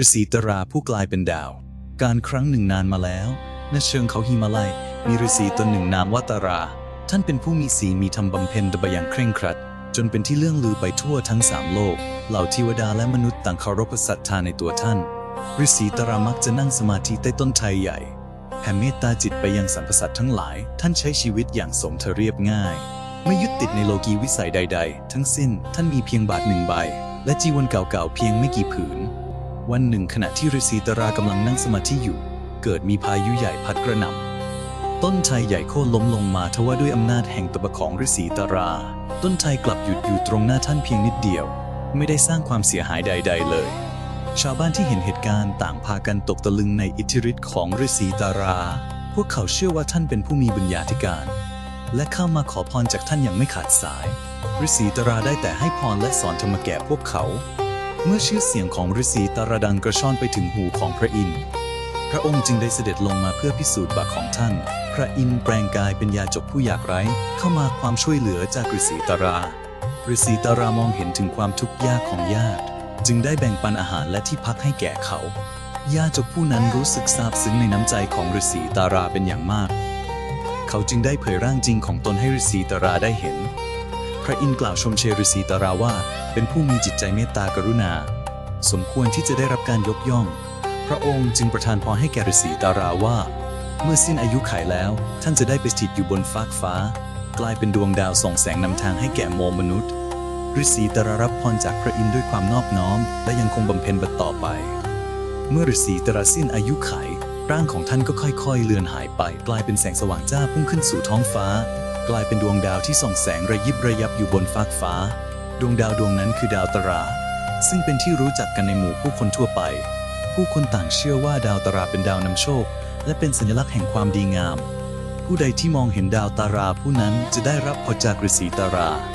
ฤาษีตราผู้กลายเป็นดาว การครั้งหนึ่งนานมาแล้วณเชิงเขาหิมาลัย มีฤาษีตนหนึ่งนามว่าตรา ท่านเป็นผู้มีศีลมีธรรมบำเพ็ญตบอย่างเคร่งครัด จนเป็นที่เลื่องลือไปทั่วทั้งสามโลก เหล่าเทวดาและมนุษย์ต่างเคารพศรัทธาในตัวท่านฤาษีตรามักจะนั่งสมาธิใต้ต้นไทรใหญ่แผ่เมตตาจิตไปยังสรรพสัตว์ทั้งหลาย ท่านใช้ชีวิตอย่างสมเธอเรียบง่าย ไม่ยึดติดในโลกีวิสัยใด ๆ ทั้งสิ้น ท่านมีเพียงบาทหนึ่งใบ และจีวรเก่าๆเพียงไม่กี่ผืน วันหนึ่งขณะที่ฤาษีตรากำลังนั่งสมาธิอยู่ เกิดมีพายุใหญ่พัดกระหน่ำต้นไทรใหญ่โค่นล้มลงมาทว่าด้วยอำนาจแห่งตบะของฤาษีตรา ต้นไทรกลับหยุดอยู่ตรงหน้าท่านเพียงนิดเดียว ไม่ได้สร้างความเสียหายใด ๆ เลย ชาวบ้านที่เห็นเหตุการณ์ต่างพากันตกตะลึงในอิทธิฤทธิ์ของฤาษีตารา พวกเขาเชื่อว่าท่านเป็นผู้มีบุญญาธิการ และเข้ามาขอพรจากท่านอย่างไม่ขาดสายฤาษีตาราได้แต่ให้พรและสอนธรรมแก่พวกเขา เมื่อชื่อเสียงของฤาษีตารดังกระชอนไปถึงหูของพระอินทร์ พระองค์จึงได้เสด็จลงมาเพื่อพิสูจน์บาปของท่าน พระอินทร์แปลงกายเป็นยาจกผู้ยากไร้ เข้ามาความช่วยเหลือจากฤาษีตาราฤาษีตารามองเห็นถึงความทุกข์ยากของญาติ จึงได้แบ่งปันอาหารและที่พักให้แก่เขา ญาจกผู้นั้นรู้สึกซาบซึ้งในน้ำใจของฤาษีตาราเป็นอย่างมาก เขาจึงได้เผยร่างจริงของตนให้ฤาษีตาราได้เห็น พระอินทร์กล่าวชมเชยฤาษีตาราว่า เป็นผู้มีจิตใจเมตตากรุณา สมควรที่จะได้รับการยกย่อง พระองค์จึงประทานพรให้แก่ฤาษีตาราว่า เมื่อสิ้นอายุขัยแล้ว ท่านจะได้ไปสถิตอยู่บนฟากฟ้า กลายเป็นดวงดาวส่องแสงนำทางให้แก่โมมนุษย์ฤาษีตารารับพรจากพระอินทร์ด้วยความนอบน้อม และยังคงบำเพ็ญบัตต่อไป เมื่อฤาษีตาราสิ้นอายุไข ร่างของท่านก็ค่อยๆ เลือนหายไป กลายเป็นแสงสว่างจ้าพุ่งขึ้นสู่ท้องฟ้า ลายเป็นดวงดาวที่ส่องแสงระยิบระยับอยู่บนฟากฟ้า ดวงดาวดวงนั้นคือดาวตรา ซึ่งเป็นที่รู้จักกันในหมู่ผู้คนทั่วไป ผู้คนต่างเชื่อว่าดาวตราเป็นดาวนำโชค และเป็นสัญลักษณ์แห่งความดีงาม ผู้ใดที่มองเห็นดาวตาราผู้นั้นจะได้รับพรจากฤาษีตารา